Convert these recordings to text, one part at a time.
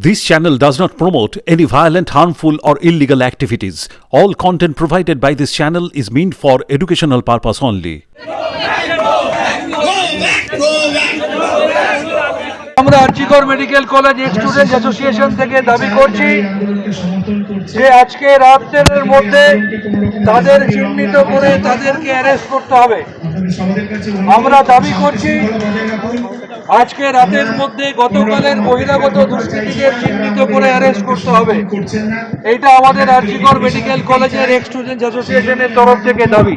This channel does not promote any violent, harmful, or illegal activities. All content provided by this channel is meant for educational purpose only. Go back, go back, go back, RG Kar medical college student association থেকে দাবি করছি যে আজকে রাতের মধ্যে তাদের চিহ্নিত করে তাদেরকে অ্যারেস্ট করতে হবে। আমরা দাবি করছি, আজকে রাতের মধ্যে গতকালের বহিরাগত দুষ্কৃতীদের চিহ্নিত করে অ্যারেস্ট করতে হবে। এইটা আমাদের আরজিকর মেডিকেল কলেজের স্টুডেন্ট অ্যাসোসিয়েশনের তরফ থেকে দাবি।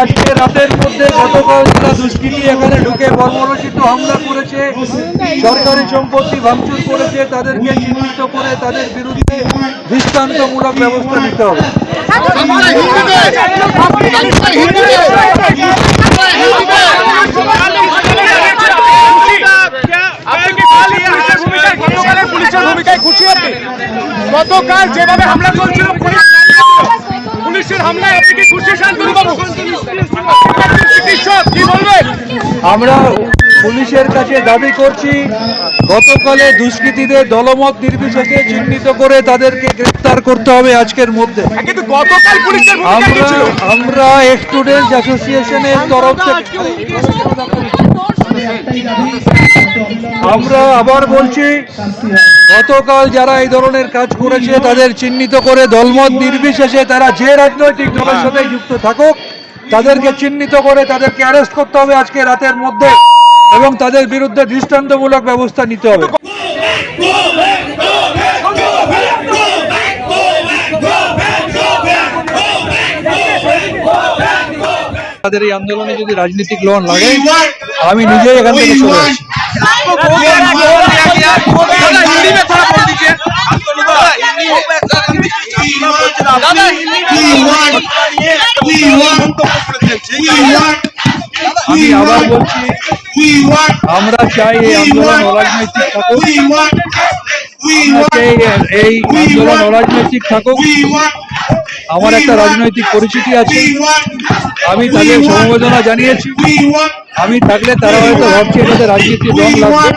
আজকে রাতের মধ্যে গতকাল যারা দুষ্কৃতী এখানে ঢুকে বর্বরচিত হামলা করেছে। সরকারি সম্পত্তি ভাঙচুর করেছে, তাদেরকে চিহ্নিত করে তাদের বিরুদ্ধে দৃষ্টান্তমূলক ব্যবস্থা নিতে হবে। গতকাল যেভাবে হামলা চলছিল, পুলিশ পুলিশের হামলায় আপনি কি খুশি শান্তনু বাবু? চিকিৎসক কি বলবেন? আমরা পুলিশের কাছে দাবি করছি গতকালে দুষ্কৃতীদের দলমত নির্বিশেষে চিহ্নিত করে তাদেরকে গ্রেফতার করতে হবে আজকের মধ্যে। কিন্তু গতকাল পুলিশের ভূমিকা কি আমরা আমরা স্টুডেন্ট অ্যাসোসিয়েশনের তরফ থেকে আমরা আবার বলছি গতকাল যারা এই ধরনের কাজ করেছে তাদের চিহ্নিত করে দলমত নির্বিশেষে তারা যে রাজনৈতিক দলের সাথে যুক্ত থাকুক তাদেরকে চিহ্নিত করে তাদেরকে অ্যারেস্ট করতে হবে আজকে রাতের মধ্যে এবং তাদের বিরুদ্ধে দৃষ্টান্তমূলক ব্যবস্থা নিতে হবে তাদের এই আন্দোলনে যদি রাজনৈতিক লোন লাগে আমি নিজেই এখান থেকে আসি। আমি আবার বলছি আমরা চাই এই আন্দোলন অরাজনৈতিক থাকুক। এই আন্দোলন অরাজনৈতিক থাকুক। আমার একটা রাজনৈতিক পরিচিতি আছে। আমি তাকে সমবেদনা জানিয়েছি। আমি থাকলে তারা হয়তো ভাবছে এটাতে রাজনীতি রং লাগবে।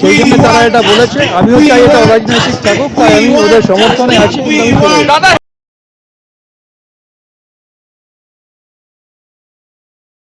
সেই জন্য তারা এটা বলেছে। আমিও চাই এটা অরাজনৈতিক থাকুক তাই আমি ওদের সমর্থনে আছি।